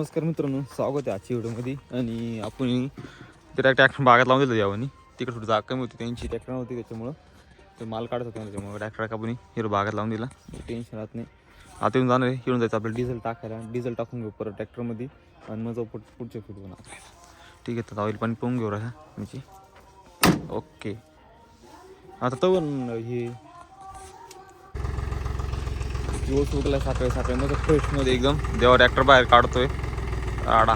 नमस्कार मित्रांनो स्वागत आहे आजच्या व्हिडिओमध्ये. आणि आपण त्या ट्रॅक्टर बागात लावून दिलं यावं तिकडे थोडी जाग कमी होती त्यांची ट्रॅक्टर नव्हती त्याच्यामुळं. ते माल काढत होता त्याच्यामुळे ट्रॅक्टर कापून हिरो बागात लावून दिला. टेन्शन राहत नाही. आता येऊन जाणार आहे येऊन जायचं आपलं डिझेल टाकायला. डिझेल टाकून घेऊ परत ट्रॅक्टरमध्ये आणि मग जाऊ पुढ पुढच्या फिट ठीक आहे तर ऑइल पाणी पाहून घेऊ राहा म्हणजे ओके आता तर हे दिवस उठला सकाळी सकाळी मग फ्रेशमध्ये एकदम जेव्हा ट्रॅक्टर बाहेर काढतोय. आडा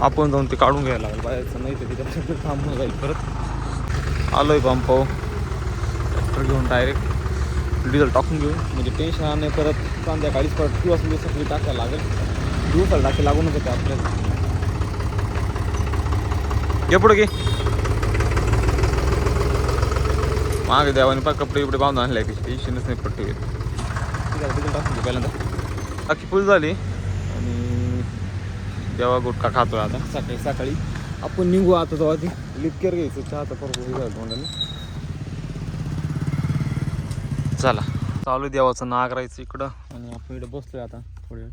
आपण जाऊन ते काढून घ्यायला लागेल बाहेरचं नाही तर तिथे थांबून जाईल परत आलोय पंप ट्रॅक्टर घेऊन डायरेक्ट डिझेल टाकून घेऊ म्हणजे टेन्शन नाही परत संध्याकाळीच परत असून सगळी टाकायला लागेल दिवसाला टाकी लागूनच होते आपल्याला घे पुढे घे मागे देवाने पा कपडे बिपडे बांधून आणले की टेन्शनच नाही पट्टी घेत ठीक आहे तिकडे टाकून पहिल्यांदा. बाकी फुल झाली. आणि देवा गुटखा खातोय आता. सकाळी सकाळी. आपण निघू आता तेव्हा ती. लिपकेअर घ्यायचं चहाचा परत तोंडाने. चला चालू देवाचं नाग राहायचं इकडं. आणि आपण इकडं बसलोय आता वेळ.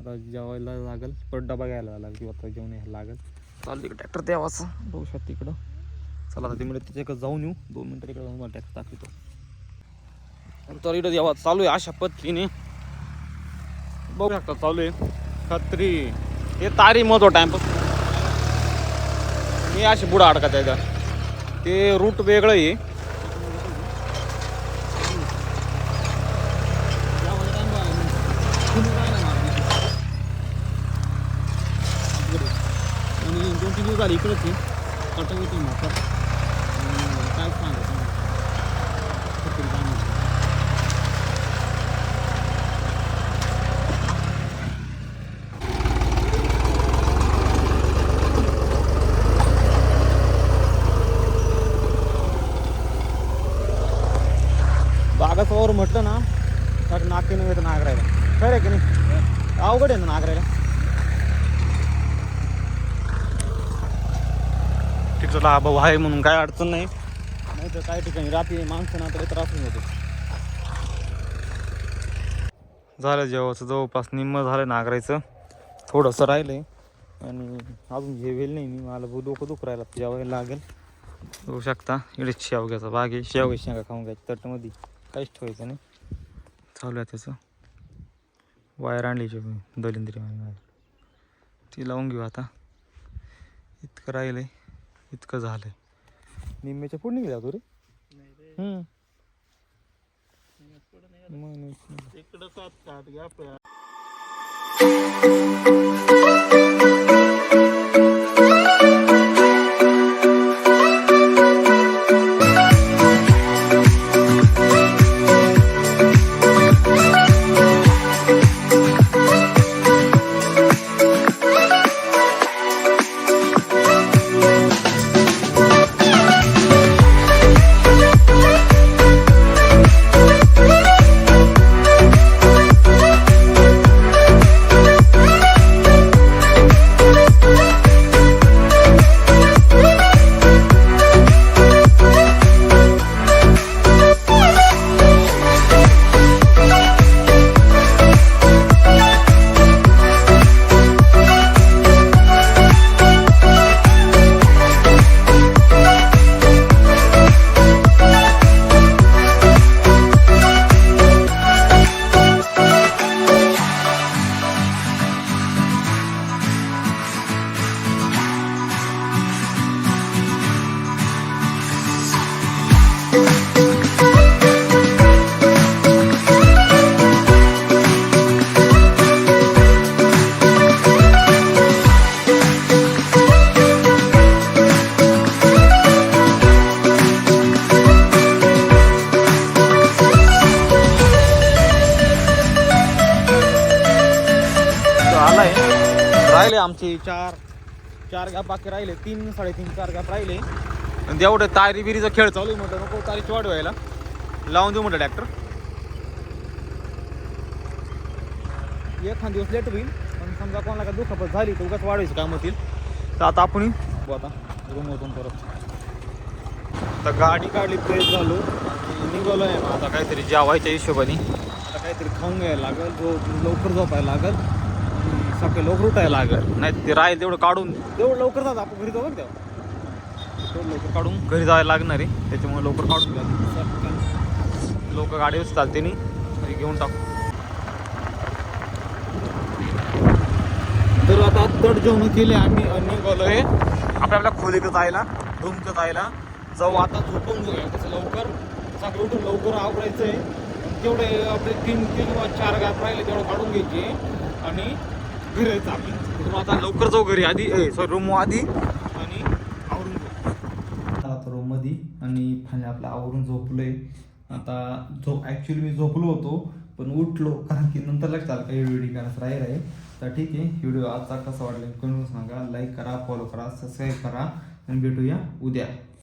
आता जेवायला लागेल परत डबा घ्यायला लागेल किंवा आता जेवण यायला लागेल. चालू तिकडे ट्रॅक्टर देवाचं. बघू शकता तिकडं चला आता ते म्हणजे त्याच्याकडे जाऊन येऊ. दोन मिनटं तिकडे जाऊन ट्रॅक्टर दाखवतो. तर इथं जेव्हा चालू आहे अशा पद्धतीने. बघू शकता चालू आहे. खत्री. हे तारी महत्त्व टाइमपास मी अशी बुडा अडका त्याचा ते रूट वेगळं आहे. दोन तीन दिवस झाले इकडेच आहे. कटवती म्हातार काय सांगतो बागासवर म्हटलं ना तर नाके नाही येतं नागरायला. खरं आहे की नाही? अवघड आहे ना नागरायला. तिकडचा हा भाऊ आहे म्हणून काय अडचण नाही. नाही तर काही ठिकाणी रात्री माणसं ना तरी त्रास होतो. झालं जेवाचं जवळपास निम्म झालं नागरायचं. थोडंसं राहिलंय. आणि अजून जेवेल नाही मी. मला डोकं दुख राहिला जेवायला लागेल. बघू शकता. इकडे शेवग्याचा बाग आहे. शेवग्या शेंगा खाऊन घ्यायची तटमध्ये काहीच ठेवायचं नाही. चालू आहे त्याचं. वायर आणली दलिंद्री वायर. ती लावून घेऊ आता. इतकं राहिलं आहे इतकं झालंय. निम्म्याच्या पुढे निघल्या तू रे? हम्म. मग आलाय. राहिले आमचे चार चार गॅप बाकी राहिले. तीन साडेतीन चार गॅप राहिले. आणि तेवढं तारी बिरीचा खेळ चालू आहे म्हटलं नको तारीची वाढ व्हायला लावून देऊ म्हटलं ट्रॅक्टर एखाद दिवस लेट होईल पण समजा कोणाला काय दुखापत झाली तर उगाच वाढवायची काम होतील. तर आता आपण आता रूम होतो परत तर गाडी काढली फ्रेश झालो. निघालो आहे आता काहीतरी जेवायच्या हिशोबाने. आता काहीतरी खाऊन घ्यायला लागेल जो लवकर झोपायला लागेल. सकाळी लवकर उठायला लागेल. नाही ते राहील तेवढं काढून. तेवढं लवकर जात आपण घरी जाऊ तेव्हा. लवकर काढून घरी जायला लागणार आहे त्याच्यामुळे लवकर काढून घ्या. लोक गाडीवर चालते नाही घेऊन टाकू. तर आता तड जेवण केले आम्ही निघालोय आपल्या आपल्या खोलीकडे जायला रूमचं जायला. जाऊ आता झोपून घेऊया तसं लवकर. सकाळी उठून लवकर आवरायचं आहे जेवढे आपले तीन तीन किंवा चार गॅप राहिले तेवढं काढून घ्यायचे. आणि घरी आपण आता लवकर जाऊ घरी आधी. सॉरी रूम आधी आणि आवरून घेऊ आता रूममध्ये आणि फायनली आपलं आवरून झोपलोय. आता झोप ॲक्च्युली मी झोपलो होतो पण उठलो कारण की नंतर लक्षात आलं काही व्हिडिओ करायचं राहील आहे तर ठीक आहे व्हिडिओ आजचा कसा वाटला कमेंट सांगा लाईक करा फॉलो करा सबस्क्राईब करा आणि भेटूया उद्या.